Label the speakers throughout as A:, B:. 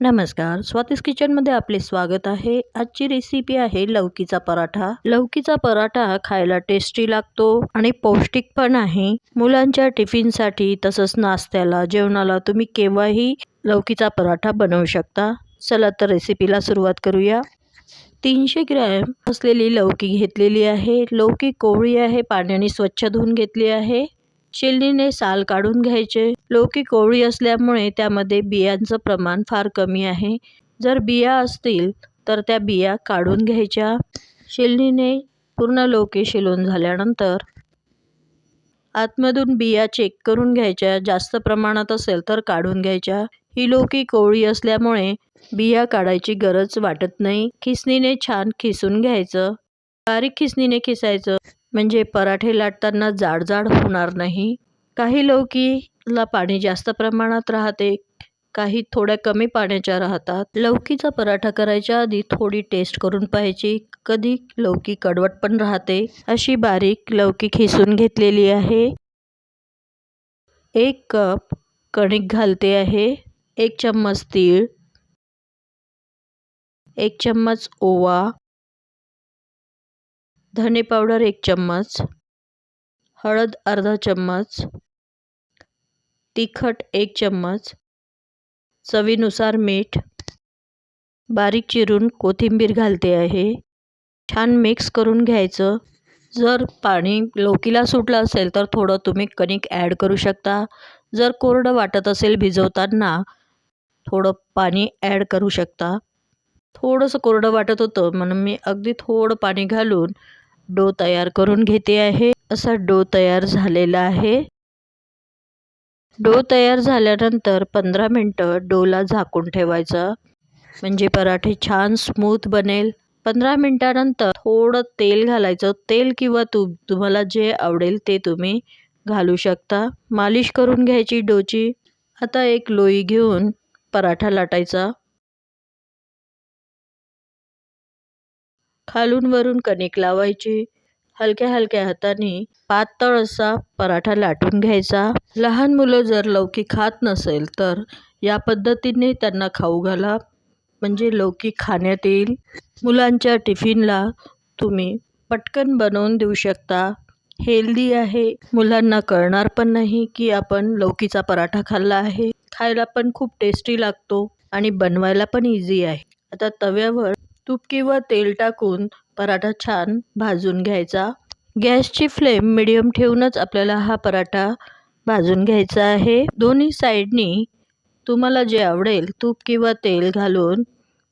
A: नमस्कार स्वातीस किचनमध्ये आपले स्वागत आहे. आजची रेसिपी आहे लौकीचा पराठा. लौकीचा पराठा खायला टेस्टी लागतो आणि पौष्टिक पण आहे. मुलांच्या टिफिनसाठी तसंच नाश्त्याला जेवणाला तुम्ही केव्हाही लौकीचा पराठा बनवू शकता. चला तर रेसिपीला सुरुवात करूया. तीनशे ग्रॅम असलेली लौकी घेतलेली आहे. लौकी कोवळी आहे पाण्याने स्वच्छ धुवून घेतली आहे. चिल्लीने साल काढून घ्यायचे. लौकी कोवळी असल्यामुळे त्यामध्ये बियांचं प्रमाण फार कमी आहे. जर बिया असतील तर त्या बिया काढून घ्यायच्या. शिलनीने पूर्ण लौकी शिलून झाल्यानंतर आतमधून बिया चेक करून घ्यायच्या. जास्त प्रमाणात असेल तर काढून घ्यायच्या. ही लौकी कोवळी असल्यामुळे बिया काढायची गरज वाटत नाही. खिसणीने छान खिसून घ्यायचं. बारीक खिसणीने खिसायचं. म्हणजे पराठे लाटताना जाड जाड होणार नाही. काही लौकीला पाणी जास्त प्रमाणात राहते काही थोड्या कमी पाण्याच्या राहतात. लौकीचा पराठा करायच्या आधी थोडी टेस्ट करून पाहायची. कधी लौकी कडवट पण राहते. अशी बारीक लौकी खिसून घेतलेली आहे. एक कप कणिक घालते आहे. एक चम्मच तीळ. एक चम्मच ओवा. धने पावडर एक चम्मच हळद अर्धा चम्मच तिखट एक चम्मच चवीनुसार मीठ बारीक चिरून कोथिंबीर घालते आहे. छान मिक्स करून घ्यायचं. जर पाणी लौकीला सुटलं असेल तर थोडं तुम्ही कणिक ॲड करू शकता. जर कोरडं वाटत असेल भिजवताना थोडं पाणी ॲड करू शकता. थोडंसं कोरडं वाटत होतं म्हणून मी अगदी थोडं पाणी घालून डो तयार करून घेते आहे. असा डो तयार झालेला आहे. डो तयार झाल्यानंतर पंधरा मिनटं डोला झाकून ठेवायचं. म्हणजे पराठे छान स्मूथ बनेल. पंधरा मिनटानंतर थोडं तेल घालायचं. तेल किंवा तूप तुम्हाला जे आवडेल ते तुम्ही घालू शकता. मालिश करून घ्यायची डोची. आता एक लोई घेऊन पराठा लाटायचा. खालून वरून कणिक लावायची. हलक्या हलक्या हाताने पातळ असा पराठा लाटून घ्यायचा. लहान मुलं जर लौकी खात नसेल तर या पद्धतीने त्यांना खाऊ घाला. म्हणजे लौकी खाण्यात येईल. मुलांच्या टिफिनला तुम्ही पटकन बनवून देऊ शकता. हेल्दी आहे. मुलांना कळणार पण नाही की आपण लौकीचा पराठा खाल्ला आहे. खायला पण खूप टेस्टी लागतो आणि बनवायला पण इझी आहे. आता तव्यावर तूप किंवा तेल टाकून पराठा छान भाजून घ्यायचा. गॅसची फ्लेम मिडियम ठेवूनच आपल्याला हा पराठा भाजून घ्यायचा आहे. दोन्ही साईडनी तुम्हाला जे आवडेल तूप किंवा तेल घालून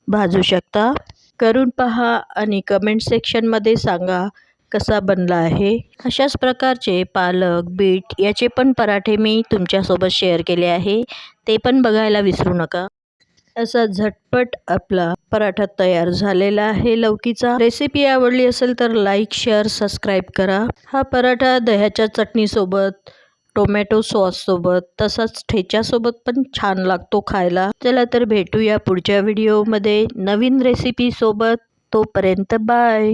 A: भाजू शकता. करून पहा आणि कमेंट सेक्शनमध्ये सांगा कसा बनला आहे. अशाच प्रकारचे पालक बीट याचे पण पराठे मी तुमच्यासोबत शेअर केले आहे. ते पण बघायला विसरू नका. असा झटपट आपला पराठा तयार झालेला आहे. लौकीचा रेसिपी आवडली असेल तर लाईक शेअर सबस्क्राईब करा. हा पराठा दह्याच्या चटणीसोबत टोमॅटो सॉससोबत तसाच ठेच्यासोबत पण छान लागतो खायला. चला तर भेटूया पुढच्या व्हिडिओमध्ये नवीन रेसिपीसोबत तोपर्यंत बाय